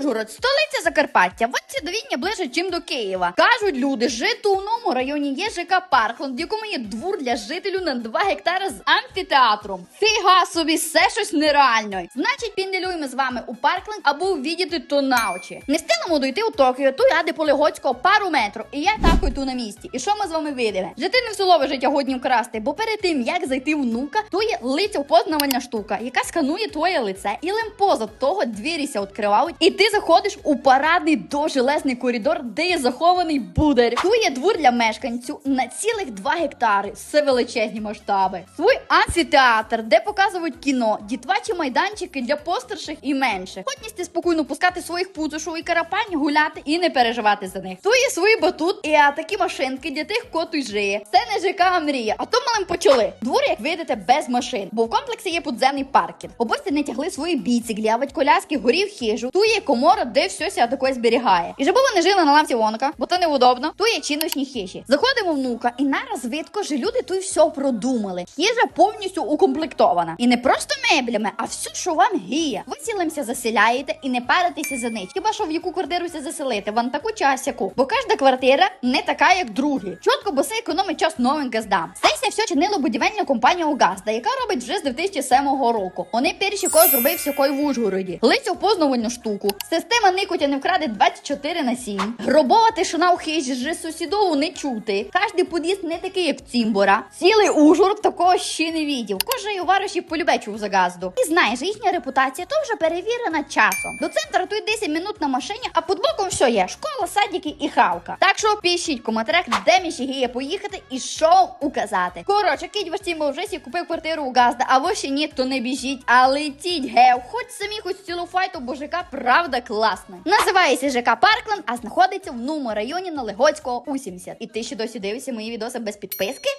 Ужгород, столиця Закарпаття. В оці довіння ближе, чим до Києва. Кажуть люди, жити у новому районі є ЖК Паркленд, в якому є двор для жителів на 2 гектари з амфітеатром. Фіга собі, все щось нереально. Значить, пінделюємо з вами у Паркленд або увідіти то на очі. Не встигнемо дойти у Токіо, ту я Полігоцького пару метрів, і я так ту на місці. І що ми з вами видимо? Жити не в селове життя годні вкрасти, бо перед тим як зайти внука, то є лиця штука, яка сканує твоє лице, і лемпоза того двіріся відкривають, і ти заходиш у парадний дожелезний коридор, де є захований будар. Ту є двор для мешканців на цілих 2 гектари. Це величезні масштаби. Свій амфітеатр, де показують кіно, дітвачі майданчики для постарших і менших. Ходністи спокійно пускати своїх пузушов і карапань, гуляти і не переживати за них. Ту є свій батут і а, такі машинки для тих, хто тут жиє. Це не ЖК мрія. А то малим почали. Двор, як видите, без машин, бо в комплексі є підземний паркінг. Обості не тягли свої біциклі, авать коляски, горів хижу. Ту є комора, де все ся такое зберігає. І щоб вони жили на лавці вонка, бо то неудобно. Ту є чиночні хижі. Заходимо внука, і нараз видко, що люди тут все продумали. Хижа повністю укомплектована. І не просто меблями, а все, що вам гіє. Ви цілимся заселяєте і не паритеся за них. Хіба що в яку квартиру ся заселити? Вам таку часяку. Бо кожна квартира не така, як другі. Чітко, бо це економить час новим газдам. Це все чинило будівельна компанія Угазда, яка робить вже з 2007 року. Вони перші кого зробив всякої в Ужгороді. Лицю познавальну штуку. Система никотя не вкраде 24 на 7. Гробова тишина у хижі ж сусідову не чути. Кожний під'їзд не такий, як Цімбора. Цілий Ужгород такого ще не відів. Кожен вариші полюбе чув за газду. І знаєш, їхня репутація то вже перевірена часом. До центру тут 10 минут на машині, а під боком все є: школа, садики і хавка. Так що пишіть в коментарях, де між поїхати і що указати. Коротше, кіть ваш Тімбо вже купив квартиру у Газда, а ви ще ні, то не біжіть, а летіть гев. Хоч самі, хоч цілу файту, бо ЖК правда класна. Називається ЖК Паркленд, а знаходиться в новому районі на Легоцького у 70. І ти ще досі дивишся мої відоси без підписки?